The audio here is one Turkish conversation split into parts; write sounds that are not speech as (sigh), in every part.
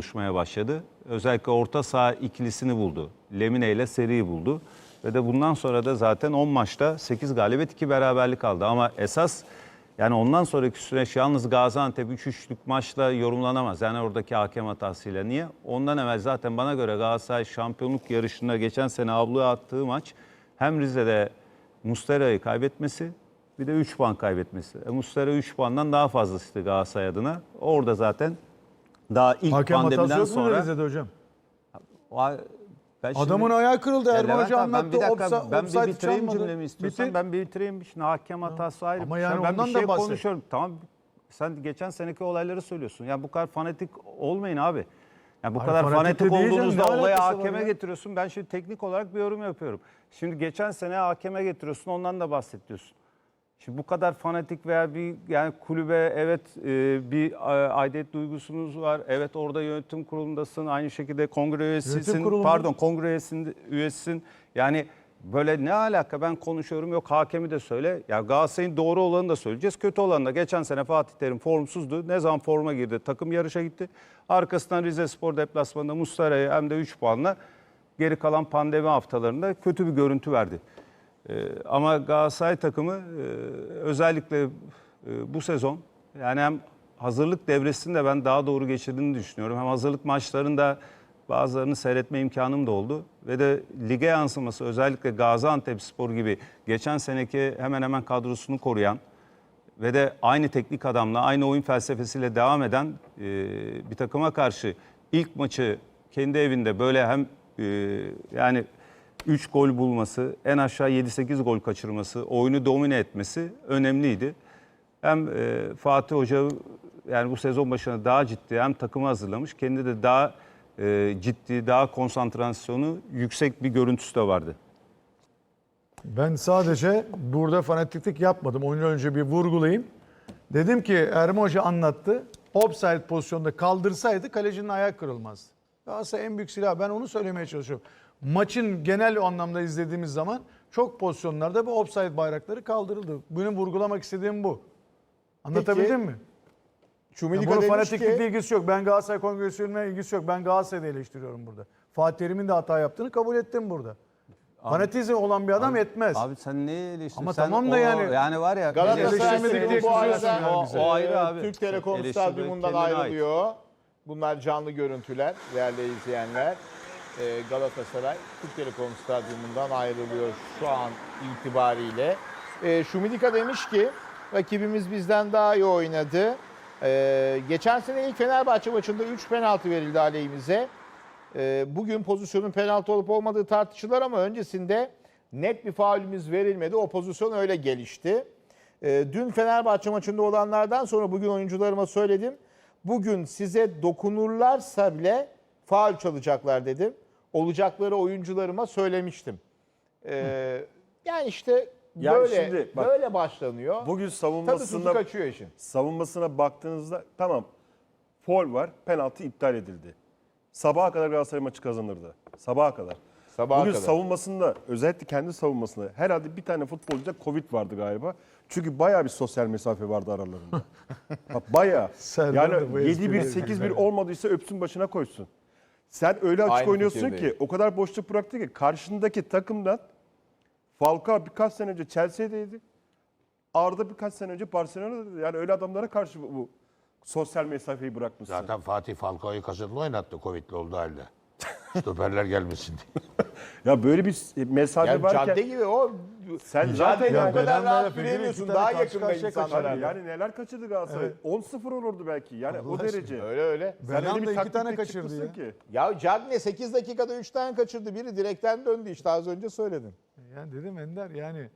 oluşmaya başladı. Özellikle orta saha ikilisini buldu. Lemine ile seriyi buldu. Ve de bundan sonra da zaten 10 maçta 8 galibiyet 2 beraberlik aldı. Ama esas yani ondan sonraki süreç yalnız Gaziantep 3-3'lük maçla yorumlanamaz. Yani oradaki hakem hatasıyla. Niye? Ondan evvel zaten bana göre Galatasaray şampiyonluk yarışında geçen sene avluya attığı maç hem Rize'de Mustera'yı kaybetmesi bir de 3 puan kaybetmesi. E, Mustera 3 puandan daha fazlasıydı Galatasaray adına. Orada zaten daha ilk Hakem hatası pandemiden yok mu sonra Rize'de hocam? ben şimdi- Adamın ayağı kırıldı Ya Erman Levent Hoca abi, ben anlattı. bir dakika Offside- ben bir offside bitireyim çalmadı. cümlemi istiyorsan. Bitir. Ben bitireyim. Şimdi hakem hatası ayrı. Ama bir yani ben ondan bir da şey bahset. konuşuyorum. Tamam sen geçen seneki olayları söylüyorsun. Ya bu kadar fanatik olmayın abi. Ya bu Hayır, kadar fanatik fanatik de değil canım, olduğunuzda ne olayı alakası var hakeme ya? getiriyorsun. Ben şimdi teknik olarak bir yorum yapıyorum. Şimdi geçen sene hakeme getiriyorsun ondan da bahsediyorsun. Şimdi bu kadar fanatik veya bir yani kulübe evet e, bir e, aidiyet duygusunuz var. Evet orada yönetim kurulundasın. Aynı şekilde kongre üyesisin. kurulu mu? Pardon kongre üyesin, üyesisin. Yani böyle ne alaka ben konuşuyorum yok hakemi de söyle. Ya Galatasaray'ın doğru olanı da söyleyeceğiz. Kötü olanı da geçen sene Fatih Terim formsuzdu. Ne zaman forma girdi takım yarışa gitti. Arkasından Rize Spor deplasmanında Mustara'yı hem de 3 puanla geri kalan pandemi haftalarında kötü bir görüntü verdi. Ee, ama Galatasaray takımı e, özellikle e, bu sezon yani hem hazırlık devresini de ben daha doğru geçirdiğini düşünüyorum. Hem hazırlık maçlarında bazılarını seyretme imkanım da oldu. Ve de lige yansıması özellikle Gaziantep Spor gibi geçen seneki hemen hemen kadrosunu koruyan ve de aynı teknik adamla, aynı oyun felsefesiyle devam eden e, bir takıma karşı ilk maçı kendi evinde böyle hem yani 3 gol bulması, en aşağı 7-8 gol kaçırması, oyunu domine etmesi önemliydi. Hem e, Fatih Hoca yani bu sezon başına daha ciddi hem takımı hazırlamış, kendi de daha e, ciddi, daha konsantrasyonu yüksek bir görüntüsü de vardı. Ben sadece burada fanatiklik yapmadım. Onun önce bir vurgulayayım. Dedim ki Erman Hoca anlattı. Offside pozisyonda kaldırsaydı kalecinin ayağı kırılmazdı. Galatasaray en büyük silah. Ben onu söylemeye çalışıyorum. Maçın genel anlamda izlediğimiz zaman çok pozisyonlarda bu offside bayrakları kaldırıldı. Benim vurgulamak istediğim bu. Anlatabildim mi? Ya Çumilika bunun demiş fanatiklikle ki ilgisi yok. Ben Galatasaray Kongresi'ne ilgisi yok. Ben Galatasaray'ı eleştiriyorum burada. Fatih Terim'in de hata yaptığını kabul ettim burada. Fanatizm olan bir adam etmez. Abi sen neyi eleştiriyorsun? Ama Sen tamam da o- yani- yani var ya Galatasaray eleştirmedik diye Spor bu arada yani o, bize. o ayrı abi. Türk Telekom Stadyumundan kendine ait. ayrılıyor. Bunlar canlı görüntüler değerli izleyenler. Ee, Galatasaray Türk Telekom Stadyumundan ayrılıyor şu an itibariyle. Ee, Şumidika demiş ki rakibimiz bizden daha iyi oynadı. Ee, geçen sene ilk Fenerbahçe maçında 3 penaltı verildi aleyhimize. Bugün pozisyonun penaltı olup olmadığı tartışılır ama öncesinde net bir faulümüz verilmedi. O pozisyon öyle gelişti. Dün Fenerbahçe maçında olanlardan sonra bugün oyuncularıma söyledim. Bugün size dokunurlarsa bile faul çalacaklar dedim. Olacakları oyuncularıma söylemiştim. Ee, yani işte Yani böyle şimdi bak, böyle başlanıyor. Bugün savunmasında kaçıyor işin. savunmasına baktığınızda tamam foul var, penaltı iptal edildi. Sabaha kadar Galatasaray maçı kazanırdı. Sabaha kadar. Sabaha Bugün kadar. savunmasında özellikle kendi savunmasında herhalde bir tane futbolcuda Covid vardı galiba. Çünkü bayağı bir sosyal mesafe vardı aralarında. (laughs) Bak bayağı. Yani esprileri 7-1 8-1 güzel. olmadıysa öpsün başına koysun. Sen öyle açık Aynı oynuyorsun fikirdeyim. ki o kadar boşluk bıraktı ki karşındaki takımdan Falcao birkaç sene önce Chelsea'deydi. Arda birkaç sene önce Barcelona'da. Yani öyle adamlara karşı bu, bu sosyal mesafeyi bırakmışsın. Zaten Fatih Falcao'yu kasıtlı oynattı Covid'li olduğu halde. Stoperler gelmesin diye. (laughs) Ya böyle bir mesafe Yani varken cadde gibi o sen zaten Ya o kadar rahat yürüyemiyorsun. Daha karşı yakında karşıya insanlar. kaçırdı. yani neler kaçırdı Galatasaray? 10-0 olurdu belki. Yani o aşkına. derece. Öyle öyle. Belhanda bir iki tane kaçırdı ya. Ki. Ya Cagne 8 dakikada 3 tane kaçırdı. Biri direkten döndü işte az önce söyledim. Yani dedim Ender yani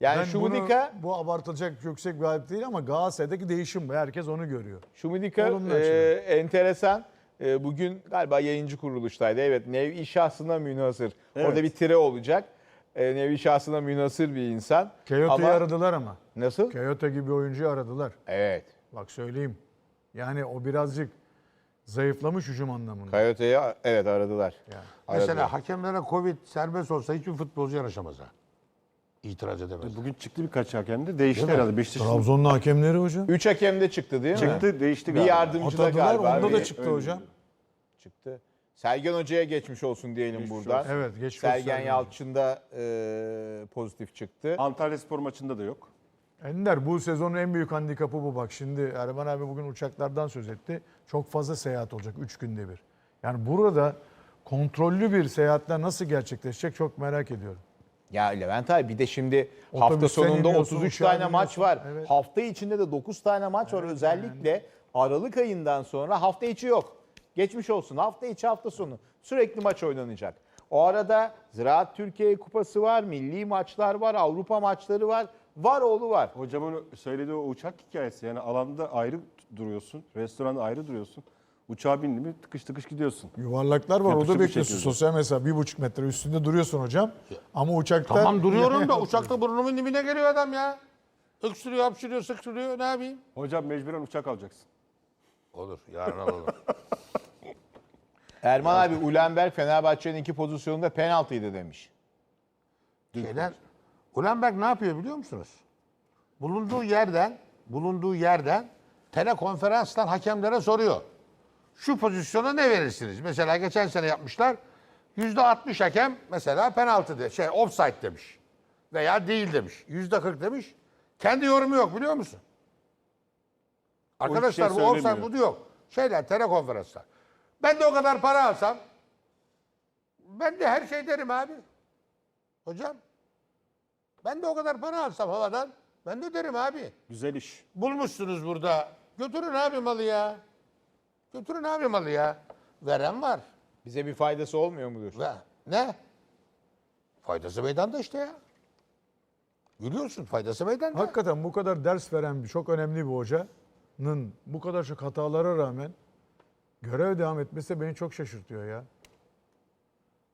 Yani ben Şumidika, bunu, bu abartılacak yüksek bir hype değil ama Galatasaray'daki değişim bu. Herkes onu görüyor. Şumidika e, enteresan. E, bugün galiba yayıncı kuruluştaydı. Evet nevi şahsına münhasır. Evet. Orada bir tire olacak. E, nevi şahsına münhasır bir insan. Coyote'yi Ama- aradılar ama. Nasıl? Coyote gibi oyuncuyu aradılar. Evet. Bak söyleyeyim. Yani o birazcık zayıflamış hücum anlamında. Coyote'yi evet aradılar. Yani. Aradılar. Mesela hakemlere Covid serbest olsa hiçbir futbolcu yanaşamaz ha. İtiraz edemez. Bugün çıktı birkaç hakem de değişti Değil mi? herhalde. Beşiktaş'ın Trabzon'un hakemleri hocam. 3 hakem de çıktı değil mi? çıktı değişti Bir galiba. yardımcı da Atadılar galiba. onda da Bir- çıktı hocam. çıktı. Sergen Hoca'ya geçmiş olsun diyelim Geçmiş buradan. olsun. Evet, geçmiş olsun Sergen Sergen. Yalçın da e, pozitif çıktı. Antalya Spor maçında da yok. Ender bu sezonun en büyük handikapı bu bak. Şimdi Erman abi bugün uçaklardan söz etti. Çok fazla seyahat olacak 3 günde bir. Yani burada kontrollü bir seyahatler nasıl gerçekleşecek çok merak ediyorum. Ya Levent abi bir de şimdi hafta Otobüsten sonunda iniyorsun, 33 uçağa tane maç biniyorsun. var. Evet. Hafta içinde de 9 tane maç var. Özellikle Aralık ayından sonra hafta içi yok. Geçmiş olsun. Hafta içi hafta sonu. Sürekli maç oynanacak. O arada Ziraat Türkiye Kupası var, milli maçlar var, Avrupa maçları var. Var oğlu var. Hocamın söylediği o uçak hikayesi yani alanda ayrı duruyorsun, restoranda ayrı duruyorsun. Uçağa bindin mi tıkış tıkış gidiyorsun. Yuvarlaklar var orada bir bekliyorsun. şekilde. Sosyal mesafe bir buçuk metre üstünde duruyorsun hocam. Ama uçakta... Tamam duruyorum da (laughs) uçakta burnumun dibine geliyor adam ya. Öksürüyor, hapşırıyor, sıksırıyor. Ne yapayım? Hocam mecburen uçak alacaksın. Olur, yarın alalım. (laughs) Erman abi Ulenberg Fenerbahçe'nin iki pozisyonunda penaltıydı demiş. Şeyler, Ulenberg ne yapıyor biliyor musunuz? Bulunduğu yerden, bulunduğu yerden telekonferanstan hakemlere soruyor. Şu pozisyona ne verirsiniz? Mesela geçen sene yapmışlar. Yüzde 60 hakem mesela penaltı de, şey offside demiş. Veya değil demiş. Yüzde 40 demiş. Kendi yorumu yok biliyor musun? Arkadaşlar şey bu offside bu yok. Şeyler telekonferanslar. Ben de o kadar para alsam ben de her şey derim abi. Hocam ben de o kadar para alsam havadan ben de derim abi. Güzel iş. Bulmuşsunuz burada. Götürün abi malı ya. Götürün abi malı ya. Veren var. Bize bir faydası olmuyor mudur? Ve ne? Faydası meydanda işte ya. Gülüyorsun faydası meydanda. Hakikaten bu kadar ders veren bir çok önemli bir hocanın bu kadar çok hatalara rağmen görev devam etmesi de beni çok şaşırtıyor ya.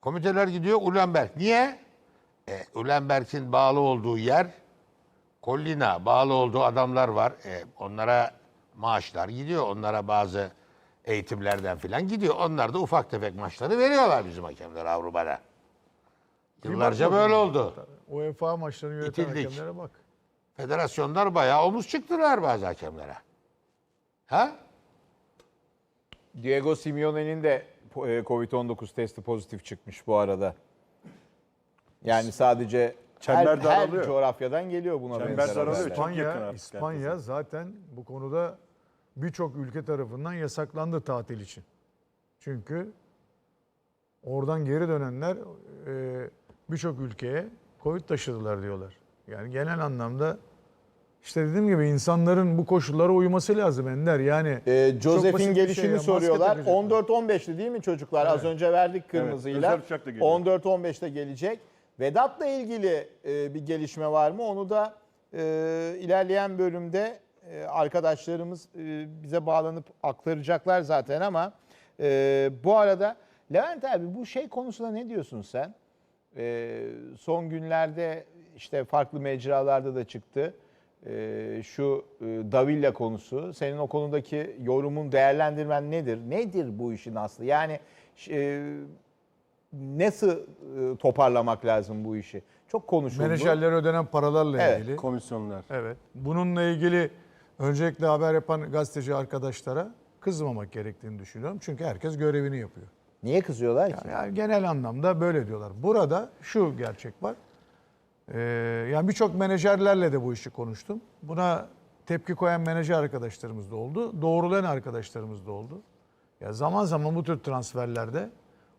Komiteler gidiyor Ulenberg. Niye? E, Ulenberg'in bağlı olduğu yer Collina bağlı olduğu adamlar var. E, onlara maaşlar gidiyor. Onlara bazı eğitimlerden filan gidiyor. Onlar da ufak tefek maçları veriyorlar bizim hakemler Avrupa'da. Yıllarca böyle oldu. UEFA maçlarını yöneten İtildik. hakemlere bak. Federasyonlar bayağı omuz çıktılar bazı hakemlere. Ha? Diego Simeone'nin de e, Covid-19 testi pozitif çıkmış bu arada. Yani sadece her, Çember her daralıyor. coğrafyadan geliyor buna Çember benzer daralıyor. İspanya, İspanya zaten bu konuda birçok ülke tarafından yasaklandı tatil için. Çünkü oradan geri dönenler e, birçok ülkeye Covid taşıdılar diyorlar. Yani genel anlamda işte dediğim gibi insanların bu koşullara uyması lazım Ender. Yani çok Joseph'in bir gelişini şey soruyorlar. takacaklar. 14-15'ti değil mi çocuklar? Az önce verdik kırmızıyla. geliyor. 14-15'te gelecek. Vedat'la ilgili e, bir gelişme var mı? Onu da e, ilerleyen bölümde e, arkadaşlarımız e, bize bağlanıp aktaracaklar zaten ama e, bu arada Levent abi bu şey konusunda ne diyorsun sen? E, son günlerde işte farklı mecralarda da çıktı. E, şu e, Davilla konusu. Senin o konudaki yorumun, değerlendirmen nedir? Nedir bu işin aslı? Yani e, nasıl e, toparlamak lazım bu işi? Çok konuşuldu. menajerlere ödenen paralarla Evet, ilgili. Komisyonlar. Evet. Bununla ilgili öncelikle haber yapan gazeteci arkadaşlara kızmamak gerektiğini düşünüyorum. Çünkü herkes görevini yapıyor. Niye kızıyorlar ki? Yani genel anlamda böyle diyorlar. Burada şu gerçek var. Ee, yani birçok menajerlerle de bu işi konuştum. Buna tepki koyan menajer arkadaşlarımız da oldu. Doğrulayan arkadaşlarımız da oldu. Ya zaman zaman bu tür transferlerde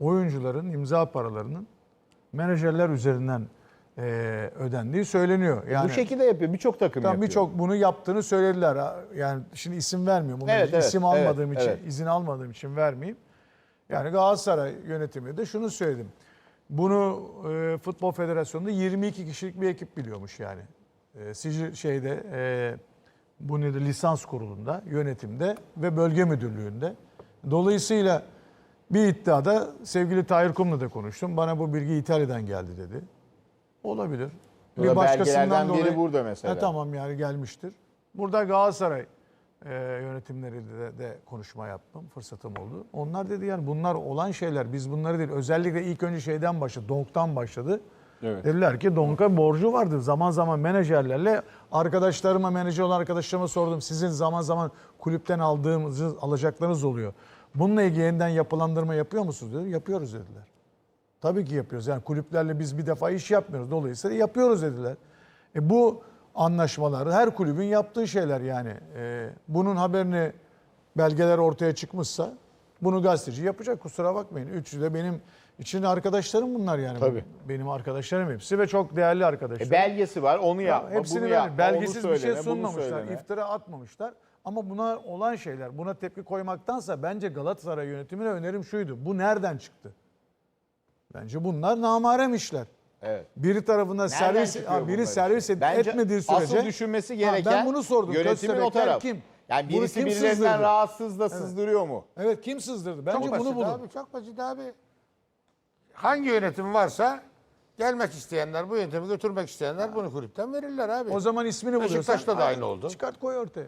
oyuncuların imza paralarının menajerler üzerinden e, ödendiği söyleniyor. Yani bu şekilde yapıyor. Birçok takım Tam yapıyor. birçok bunu yaptığını söylediler. Yani şimdi isim vermiyorum. Bunları Evet, evet, isim evet, almadığım için, evet. izin almadığım için vermeyeyim. Yani Galatasaray yönetimi de şunu söyledim. Bunu e, Futbol Federasyonu'nda 22 kişilik bir ekip biliyormuş yani. E, sicil şeyde e, bu nedir lisans kurulunda, yönetimde ve bölge müdürlüğünde. Dolayısıyla bir iddiada sevgili Tahir Kum'la da konuştum. Bana bu bilgi İtalya'dan geldi dedi. Olabilir. Bu da belgelerden biri burada mesela. Ha, tamam yani gelmiştir. Burada Galatasaray e, yönetimleriyle de, de konuşma yaptım. Fırsatım oldu. Onlar dedi yani bunlar olan şeyler. Biz bunları değil. Özellikle ilk önce şeyden başladı. Donk'tan başladı. Evet. Dediler ki Donk'a borcu vardı. Zaman zaman menajerlerle arkadaşlarıma, menajer olan arkadaşlarıma sordum. Sizin zaman zaman kulüpten aldığınız alacaklarınız oluyor. Bununla ilgili yeniden yapılandırma yapıyor musunuz dedi. Yapıyoruz dediler. Tabii ki yapıyoruz. Yani kulüplerle biz bir defa iş yapmıyoruz. Dolayısıyla yapıyoruz dediler. E bu anlaşmaları her kulübün yaptığı şeyler yani. E, bunun haberini belgeler ortaya çıkmışsa bunu gazeteci yapacak kusura bakmayın. Üçü de benim için arkadaşlarım bunlar yani. Tabii. Benim arkadaşlarım hepsi ve çok değerli arkadaşlar. E, belgesi var onu Ya yapma, hepsini bunu yapma, belgesiz onu bir şey söyleme, sunmamışlar. söyleme. iftira atmamışlar. Ama buna olan şeyler, buna tepki koymaktansa bence Galatasaray yönetimine önerim şuydu. Bu nereden çıktı? Bence bunlar namarem işler. Evet. Biri tarafından servis, çıkıyor biri bunlar servis işte? et- Bence etmediği sürece. asıl düşünmesi Ha, gereken ben bunu sordum. yönetimin o Köstebekler taraf. kim? Yani Bunu birisi kim birilerinden sızdırdı? rahatsız da sızdırıyor mu? Evet kim sızdırdı? Bence çok bunu basit bulun. abi, çok basit abi. Hangi yönetim varsa gelmek isteyenler, bu yönetimi götürmek isteyenler bunu kulüpten verirler abi. O zaman ismini buluyorsan. Beşiktaş'ta da aynı oldu. Çıkart koy ortaya.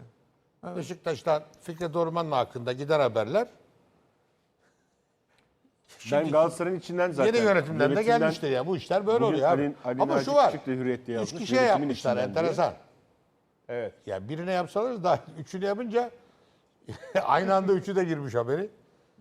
Beşiktaş'tan Fikret Orman'ın hakkında gider haberler. Ben Galatasaray'ın içinden zaten. Yeni yönetimden de yönetimden- gelmiştir ya. Bu işler böyle Bugün oluyor abi. Ali- Ali Ama Naci şu var. Küçük de Hürriyet'te Üç yazmış, kişiye yönetimin yapmışlar içinden diye. enteresan. Evet. Ya birine yapsalar da (laughs) üçünü yapınca (laughs) aynı anda üçü de girmiş haberi.